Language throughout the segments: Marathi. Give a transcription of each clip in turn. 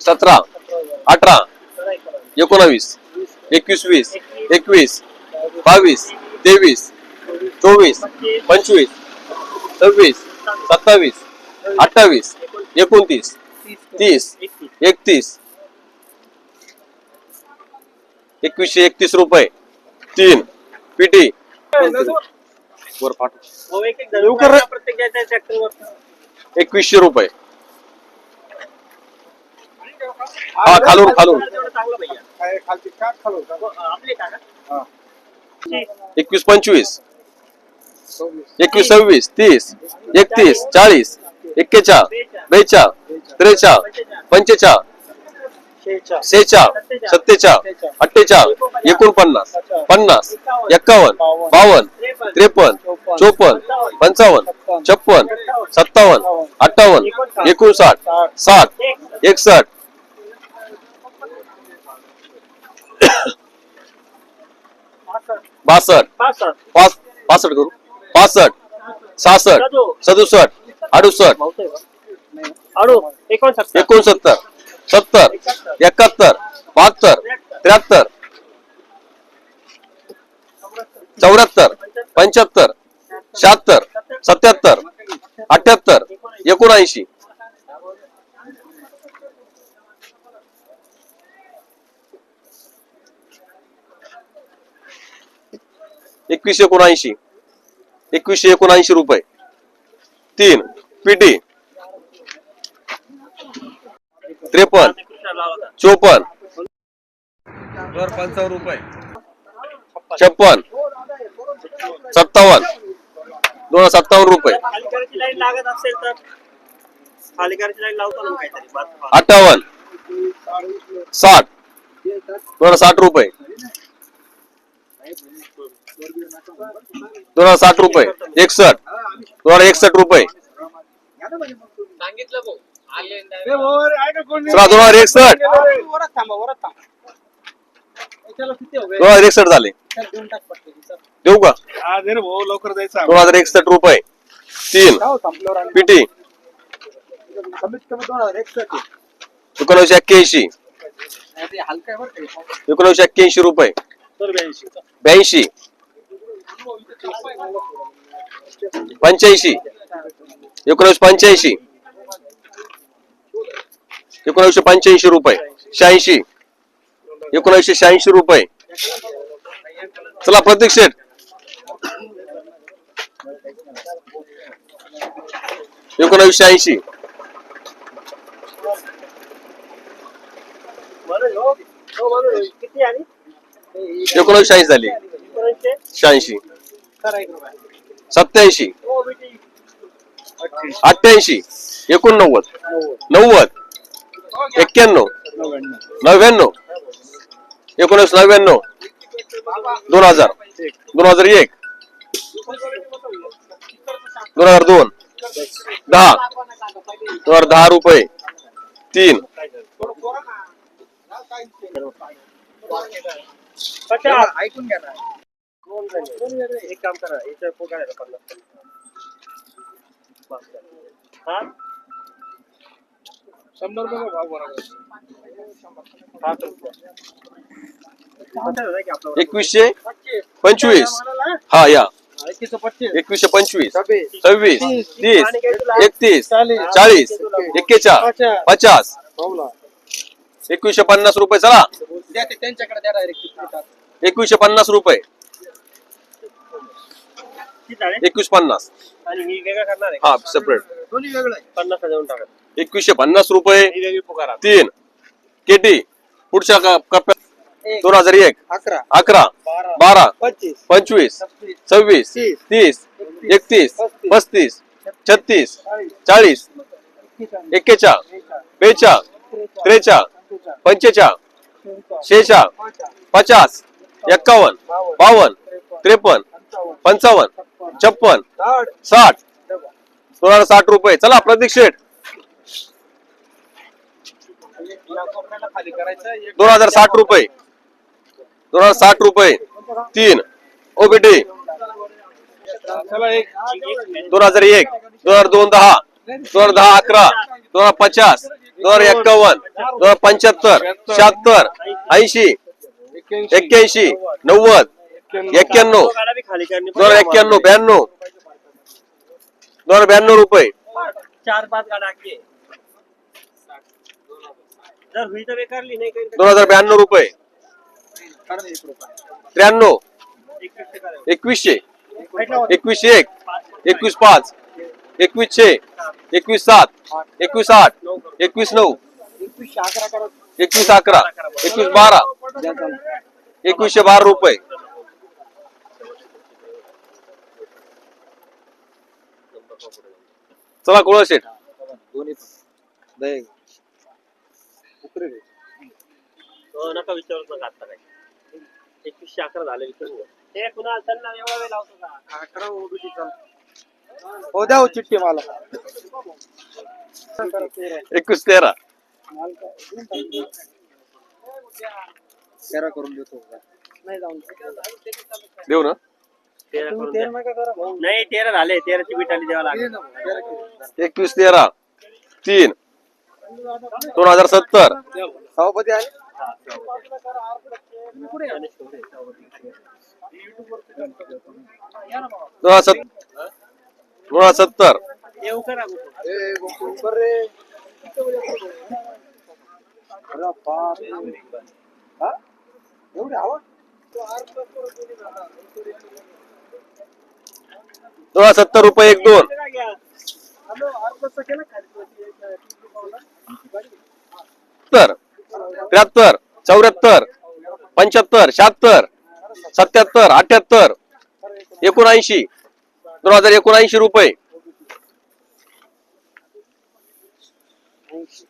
सतरा अठरा एकोणावीस एकवीस वीस एकवीस बावीस तेवीस चोवीस पंचवीस सव्वीस सत्तावीस अठ्ठावीस एकोणतीस तीस एकतीस एकवीसशे एकतीस रुपये तीन पिटी. वर पाठव. ट्रॅक्टरवर एकवीसशे रुपये. हा खालून खालून. चांगलं भैया आपले का ना? एकवीस पंचवीस. एकवीस सव्वीस तीस एकतीस चाळीस एक्केचाळ बेचाळ त्रेचाळ पंचेचाळ. सेचाळ सत्तेचाळ अठ्ठेचाळ एकोणपन्नास पन्नास एक्कावन्न बावन्न त्रेपन्न चोपन्न पंचावन्न छप्पन सत्तावन्न अठ्ठावन्न एकोणसाठ साठ एकसष्ट बासष्ट. पासष्ट पाच पासष्ट करू. पासष्ट सहासष्ट सदुसष्ट अडुसष्ट. भाऊसाहेब का? अडू एकोणसत्तर. एकोणसत्तर सत्तर एकाहत्तर बहात्तर त्र्याहत्तर चौऱ्याहत्तर पंच्याहत्तर शहात्तर सत्याहत्तर अठ्याहत्तर एकोणऐंशी. एकवीसशे एकोणऐंशी. एकवीसशे एकोणऐंशी रुपये. तीन पिटी. त्रेपन्न. चोपन्न. दर पंचावन्न रुपये. छप्पन सत्तावन्न. दोन हजार सत्तावन्न रुपये. खाली करायची लाईन लागत असेल तर खाली करायची लाईन लावतो ना काहीतरी. बाजूला. अठ्ठावन्न. साठ. दोन हजार साठ रुपये. दोन हजार साठ रुपये एकसष्ट दोन हजार एकसष्ट रुपये चला दोन हजार एकसष्ट दोन हजार एकसष्ट झाले. देऊ का? भाऊ लवकर जायचं दोन हजार एकसष्ट रुपये तीन. पिटी. एकोणीसशे एक्क्याऐंशी. एकोणीसशे एक्क्याऐंशी रुपये. ब्याऐंशी. पंच्याऐंशी. एकोणीसशे पंच्याऐंशी. एकोणीसशे पंच्याऐंशी रुपये. शहाऐंशी. एकोणीसशे शहाऐंशी रुपये. चला प्रतीक शेठ. एकोणीसशे ऐंशी एकोणीसशे ऐंशी झाली. शहाऐंशी. सत्याऐंशी. अठ्ठ्याऐंशी. एकोणनव्वद. नव्वद. एक्क्याण्णव. नव्याण्णव. एकोणीस नव्याण्णव. दोन हजार. दोन हजार एक. दोन हजार दोन. दहा. दोन हजार दहा रुपये. तीन. पचास ऐकून घ्या ना एक काम करा याच्या पोकाळ्याला पन्नास बस. हा शंभर रुपये भाव बरोबर साठ रुपये. पचास आहे की आपलं? एकवीसशे पच्चीस. पंचवीस म्हणाला? हा या एकवीसशे पच्चीस. एकवीसशे पंचवीस सव्वीस सव्वीस तीस एकतीस चाळीस. चाळीस एक्केचाळ पचास भाऊला एकवीसशे पन्नास रुपये चला द्या ते त्यांच्याकडे द्या डायरेक्ट एकवीसशे पन्नास रुपये किती झाले? एकवीस पन्नास. आणि ही वेगळं करणार आहे हा सेपरेट दोन्ही वेगळं आहे. पन्नास टाका. एकवीसशे पन्नास रुपये ही वेगळी पुकारा तीन. केटी पुढच्या क- कप्प्यात दोन हजार एक. अकरा. अकरा बारा. बारा पंचवीस. सव्वीस तीस, तीस एकतीस. पस्तीस. छत्तीस चाळीस. एक्केचाळ बेचाळ त्रेचाळ पंचेचाळ शेचाळ पचास एक्कावन्न बावन्न त्रेपन्न पंचावन्न छप्पन साठ. दोन हजार साठ रुपये. चला प्रतीक शेठ. दोन हजार साठ रुपये. दोन हजार साठ रुपये. तीन. ओबीटी चला एक. दोन हजार एक. दोन हजार दोन दहा. दोन हजार दहा अकरा. दोन हजार पचास. दोन हजार एक्कावन्न. दोन हजार पंच्याहत्तर. शहात्तर. ऐंशी. एक्क्याऐंशी. नव्वद. एक्क्याण्णव गाडा बी खाली करणे दोन हज़ार एक्क्याण्णव ब्याण्णव दोन हज़ार ब्याण्णव रुपये। चार पाच दोन हज़ार ब्याण्णव रुपये। त्र्याण्णव एकवीसशे। एकवीसशे एक। एकवीस पाच। एकवीसशे एकवीस सात। एकवीस आठ। एकवीस नऊ। एकवीस अकरा। एकवीस बारा। एकवीसशे बारा रुपये। चला कुळ शेठ हो, नका विचारूच नका आता काय एकवीसशे अकरा झाले विचारू. ते पुन्हा त्यांना एवढा वेळ लावतो का? अकरा ओबीसी हो द्या हो चिठ्ठी मला. एकवीस तेरा. तेरा करून देतो. देऊ ना? तेरा करून द्या. नाही तेरा झाले. तेराची बिटाली द्यावं लागेल. एकवीस तेरा. तीन. दोन हजार सत्तर. सभापती आले दोन हजार सत- दोन हजार सत्तर. येऊ करा. हा? एवढी हवा दोन हजार सत्तर रुपये एक दोन. तर त्र्याहत्तर चौऱ्याहत्तर पंच्याहत्तर शहात्तर सत्याहत्तर अठ्याहत्तर एकोणऐंशी दोन हजार एकोणऐंशी रुपये.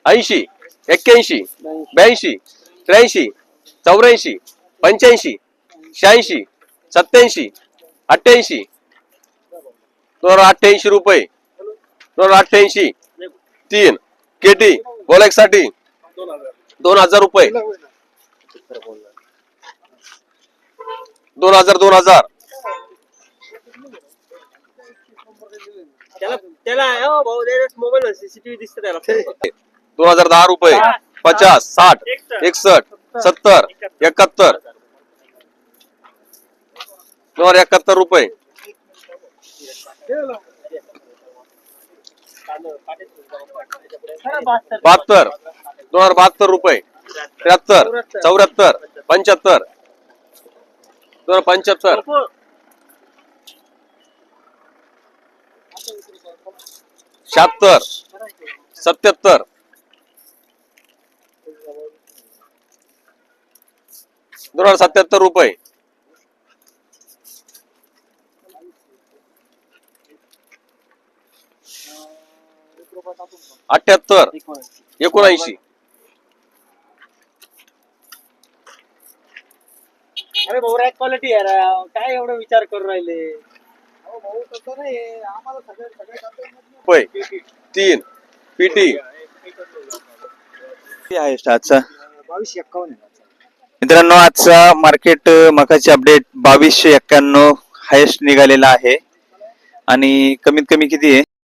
ऐंशी एक्क्याऐंशी ब्याऐंशी त्र्याऐंशी चौऱ्याऐंशी पंच्याऐंशी शहाऐंशी सत्याऐंशी अठ्ठ्याऐंशी दोन हजार अठ्ठ्याऐंशी रुपये. दोन हजार अठ्ठ्याऐंशी. तीन. केटी. बोलायकसाठी दोन हजार रुपये. दोन हजार दोन हजार. हो दोन हजार दहा रुपये. पचास साठ एकसष्ट सत्तर एकाहत्तर. दोन हजार एकाहत्तर रुपये. बहात्तर. दोन हजार बहात्तर रुपये. त्र्याहत्तर चौऱ्याहत्तर पंच्याहत्तर. दोन हजार पंच्याहत्तर. शहात्तर सत्याहत्तर. दोन हजार सत्याहत्तर रुपये. अठ्याहत्तर एकोणऐंशी. अरे भाऊ रॅक क्वालिटी आहे राव. काय एवढं विचार करून राहिले? भाऊ तसं नाही आम्हाला सगळे सगळे रुपये तीन. पीटी आहे आजचा? बावीस एक्कावन्न मित्रांनो आजचा मार्केट मकाचे अपडेट बावीसशे एक्क्याण्णव हायेस्ट निघालेला आहे. आणि कमीत कमी किती आहे?